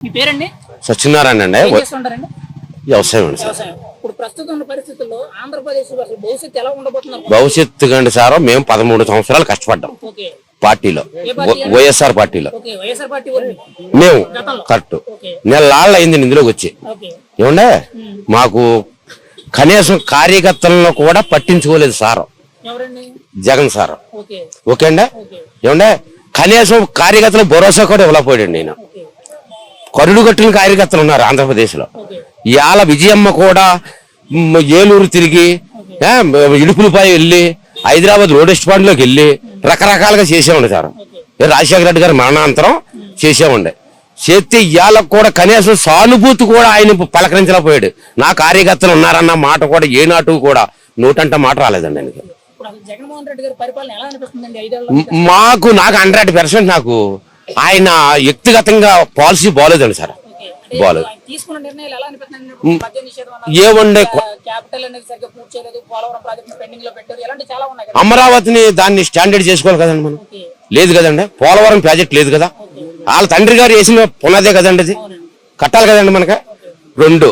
మీ పేరండి? సత్యనారాయణ అండి. వ్యవసాయం అండి సార్. ఇప్పుడు ప్రస్తుతం ఉన్న పరిస్థితుల్లో ఆంధ్రప్రదేశ్ అసలు భవిష్యత్తు ఎలా ఉండబోతున్నారు? భవిష్యత్తు కండి సార్ మేము పదమూడు సంవత్సరాలు కష్టపడ్డాం. పార్టీలో? వైఎస్ఆర్ పార్టీలో. మేము. కరెక్ట్. నెలలాళ్ళు అయింది ఇందులోకి వచ్చి. ఏమండే? మాకు కనీసం కార్యకర్తలను కూడా పట్టించుకోలేదు సార్. జగన్ సార్. ఓకే. అండి? ఏమండే? కనీసం కార్యకర్తలకు భరోసా కూడా ఇవ్వలేకపోయాడు నేను. ఓకే కరుడు కట్టిన కార్యకర్తలు ఉన్నారు ఆంధ్రప్రదేశ్లో ఓకే ఇవాళ విజయమ్మ కూడా ఏలూరు తిరిగి ఇడుపులపై వెళ్ళి హైదరాబాద్ రోడెస్ట్ పాయింట్లోకి వెళ్ళి రకరకాలుగా చేసేవాడి సార్. రాజశేఖర రెడ్డి గారి మరణాంతరం చేసేవాడి. చేస్తే ఇవాళ కూడా కనీసం సానుభూతి కూడా ఆయన పలకరించలేకపోయాడు. నా కార్యకర్తలు ఉన్నారన్న మాట కూడా ఏ నాటు కూడా నోటంట మాట రాలేదండి ఆయనకి. మాకు నాకు హండ్రెడ్ పర్సెంట్ నాకు ఆయన వ్యక్తిగతంగా పాలసీ బాగోలేదండి సార్. అన్నారు. ఏముండే అమరావతిని దాన్ని స్టాండర్డ్ చేసుకోవాలి కదండి మనం. లేదు కదండి పోలవరం ప్రాజెక్ట్ లేదు కదా. వాళ్ళ తండ్రి గారు వేసిన పునాదే కదండి అది. కట్టాలి కదండి మనకి. రెండు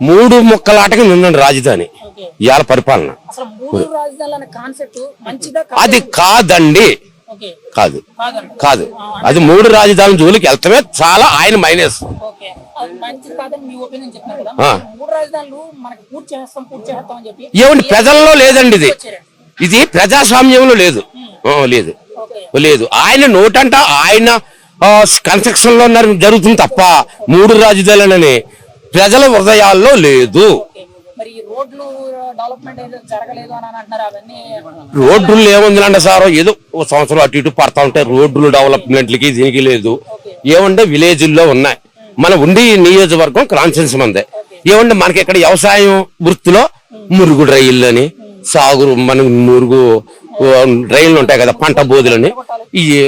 మూడు ముక్కల ఆటకి ఉందండి రాజధాని. ఇవాళ పరిపాలన. అది కాదండి. కాదు. కాదు. అది మూడు రాజధానుల జోలికి వెళ్తామే చాలా ఆయన మైనస్. ఏమండి ప్రజల్లో లేదండి ఇది. ఇది ప్రజాస్వామ్యంలో లేదు. లేదు. లేదు. ఆయన నోటంట ఆయన కన్స్ట్రక్షన్లో జరుగుతుంది తప్ప మూడు రాజధానులని ప్రజల హృదయాల్లో లేదు. రోడ్లు డెవలప్మెంట్ అయితే జరగలేదు అని అంటున్నారు. అవన్నీ రోడ్లు ఏముందండి సార్. ఏదో ఓ సంవత్సరం అటు ఇటు పడతా ఉంటాయి రోడ్లు డెవలప్మెంట్లకి దీనికి లేదు. ఏమంటే విలేజ్ల్లో ఉన్నాయి. మన ఉండి నియోజకవర్గం కాన్సెన్స్ మందే. ఏమంటే మనకి ఇక్కడ వ్యవసాయం వృత్తిలో మురుగు రైళ్ళు అని సాగు మన మురుగు ఆ, రైళ్ళు ఉంటాయి కదా పంట బోధులని. ఇవి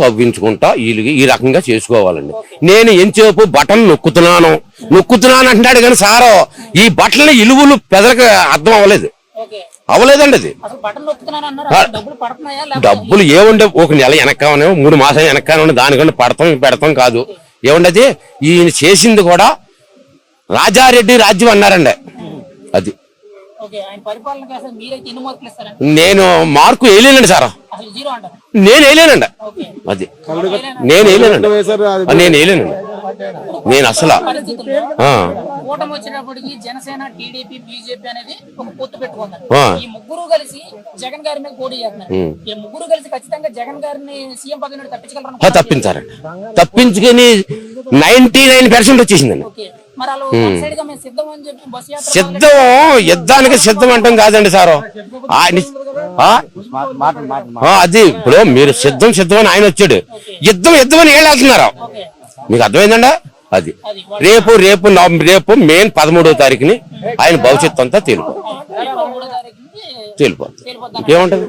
తవ్వించుకుంటా వీళ్ళకి ఈ రకంగా చేసుకోవాలండి. నేను ఎంతసేపు బటన్ నొక్కుతున్నాను నొక్కుతున్నాను అంటున్నాడు కానీ సారో ఈ బట్టల ఇలువలు పెదలకు అర్థం అవ్వలేదు. అవ్వలేదండి అది. డబ్బులు ఏముండే ఒక నెల వెనక్కానే మూడు మాసాలు వెనక్కానే దానికంటే పడతాం పెడతాం కాదు. ఏముండది ఈయన చేసింది కూడా రాజారెడ్డి రాజ్యం అన్నారండి. అది. నేను మార్కు వేయలేనండి సార్. నేను వేయలేనండి. ఓకే. అది. నేను వేయలేనండి. నేను వేయలేనండి. నేను అసలు కూటమి వచ్చినప్పటికి జనసేన టీడీపీ బీజేపీ అనేది ఒక పొత్తు పెట్టుకున్నారు ఆ. ఈ ముగ్గురు కలిసి జగన్ గారి మీద పోటీ చేస్తున్నారు. ఈ ముగ్గురు కలిసి ఖచ్చితంగా జగన్ గారిని సీఎం పదవి నుండి ఆ, తప్పించగలరు తప్పించారండి. తప్పించుకొని నైన్టీ నైన్ పర్సెంట్ వచ్చేసిందండి. సిద్ధం యుద్ధానికి సిద్ధం అంటాం కాదండి సారు. ఆయన అది ఇప్పుడు మీరు సిద్ధం సిద్ధం అని ఆయన వచ్చాడు. యుద్ధం యుద్ధం అని ఏళ్ళు వెళ్తున్నారు ఓకే. మీకు అర్థమైందండి? అది. రేపు రేపు రేపు మెయిన్ పదమూడవ తారీఖుని ఆయన భవిష్యత్తు అంతా తేలిపో తేలిపోతుంది. ఇంకేముంటది?